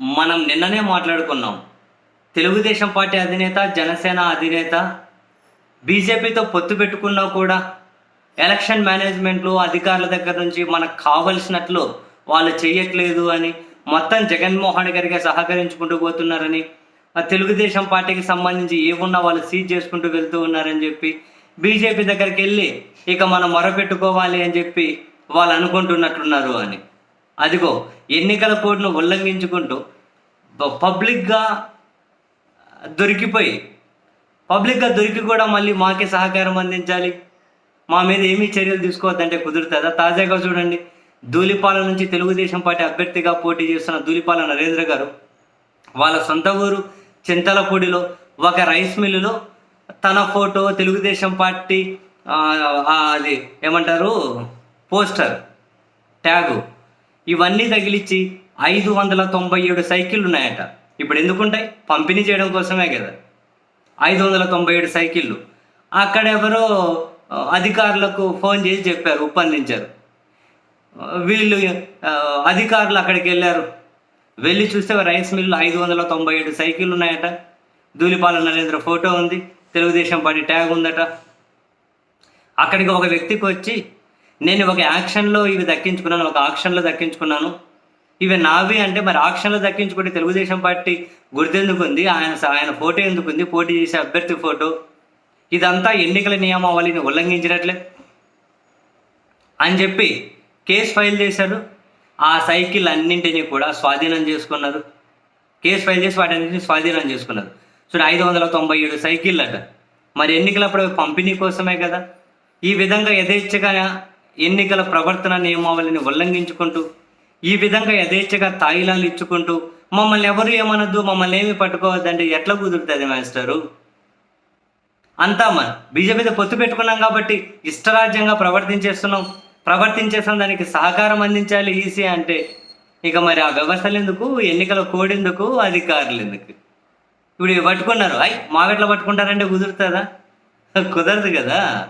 మనం నిన్ననే మాట్లాడుకున్నాం. తెలుగుదేశం పార్టీ అధినేత జనసేన అధినేత బీజేపీతో పొత్తు పెట్టుకున్నా కూడా ఎలక్షన్ మేనేజ్మెంట్లో అధికారుల దగ్గర నుంచి మనకు కావలసినట్లు వాళ్ళు చేయట్లేదు అని మొత్తం జగన్మోహన్ గారికి సహకరించుకుంటూ పోతున్నారని ఆ తెలుగుదేశం పార్టీకి సంబంధించి ఏమున్నా వాళ్ళు సీజ్ చేసుకుంటూ వెళ్తూ ఉన్నారని చెప్పి బీజేపీ దగ్గరికి వెళ్ళి ఇక మనం మొరపెట్టుకోవాలి అని చెప్పి వాళ్ళు అనుకుంటున్నట్టున్నారు అని. అదిగో ఎన్నికల కోడ్ను ఉల్లంఘించుకుంటూ పబ్లిక్గా దొరికిపోయి పబ్లిక్గా దొరికి కూడా మళ్ళీ మాకే సహకారం అందించాలి. మా మీద ఏమీ చర్యలు తీసుకోవద్దంటే కుదురుతుందా? తాజాగా చూడండి ధూళిపాల నుంచి తెలుగుదేశం పార్టీ అభ్యర్థిగా పోటీ చేస్తున్న ధూలిపాల నరేంద్ర గారు వాళ్ళ సొంత ఊరు చింతలపూడిలో ఒక రైస్ మిల్లులో తన ఫోటో తెలుగుదేశం పార్టీ అది ఏమంటారు? పోస్టర్ ట్యాగు ఇవన్నీ తగిలిచ్చి ఐదు వందల తొంభై ఏడు సైకిళ్ళు ఉన్నాయట. ఇప్పుడు ఎందుకుంటాయి? పంపిణీ చేయడం కోసమే కదా. ఐదు వందల తొంభై ఏడు సైకిళ్ళు. అక్కడ ఎవరో అధికారులకు ఫోన్ చేసి చెప్పారు ఒప్పందించారు వీళ్ళు అధికారులు అక్కడికి వెళ్ళారు. వెళ్ళి చూస్తే రైస్ మిల్లు ఐదు వందల తొంభై ఏడు సైకిళ్ళు ఉన్నాయట. ధూళిపాల నరేంద్ర ఫోటో ఉంది. తెలుగుదేశం పార్టీ ట్యాగ్ ఉందట. అక్కడికి ఒక వ్యక్తికి వచ్చి నేను ఒక యాక్షన్లో ఇవి దక్కించుకున్నాను ఒక ఆక్షన్లో దక్కించుకున్నాను. ఇవి నావి అంటే మరి ఆక్షన్లో దక్కించుకుంటే తెలుగుదేశం పార్టీ గుర్తెందుకు ఉంది? ఆయన ఆయన ఫోటో ఎందుకు ఉంది? పోటీ చేసే అభ్యర్థి ఫోటో. ఇదంతా ఎన్నికల నియమావళిని ఉల్లంఘించినట్లే. అని చెప్పి కేసు ఫైల్ చేశారు ఆ సైకిల్ అన్నింటినీ కూడా స్వాధీనం చేసుకున్నారు కేసు ఫైల్ చేసి వాటన్నింటినీ స్వాధీనం చేసుకున్నారు సో ఐదు వందల తొంభై ఏడు సైకిళ్ళు అట మరి ఎన్నికలప్పుడు పంపిణీ కోసమే కదా? ఈ విధంగా యథేచ్ఛగా ఎన్నికల ప్రవర్తన నియమావళిని ఉల్లంఘించుకుంటూ ఈ విధంగా యథేచ్ఛగా తాయిలాలు ఇచ్చుకుంటూ మమ్మల్ని ఎవరు ఏమనొద్దు మమ్మల్ని ఏమి పట్టుకోవద్దంటే ఎట్లా కుదురుతుంది మాస్టరు? అంతా మన బీజేపీతో పొత్తు పెట్టుకున్నాం కాబట్టి ఇష్టరాజ్యంగా ప్రవర్తించేస్తున్నాం. ప్రవర్తించేస్తాం దానికి సహకారం అందించాలి ఈసీ అంటే. ఇక మరి ఆ వ్యవస్థలు ఎందుకు? ఎన్నికల కోడ్ ఎందుకు? అధికారులు ఎందుకు? ఇప్పుడు పట్టుకున్నారు. అయ్ మావెట్లా పట్టుకుంటారంటే కుదురుతుందా? కుదరదు కదా.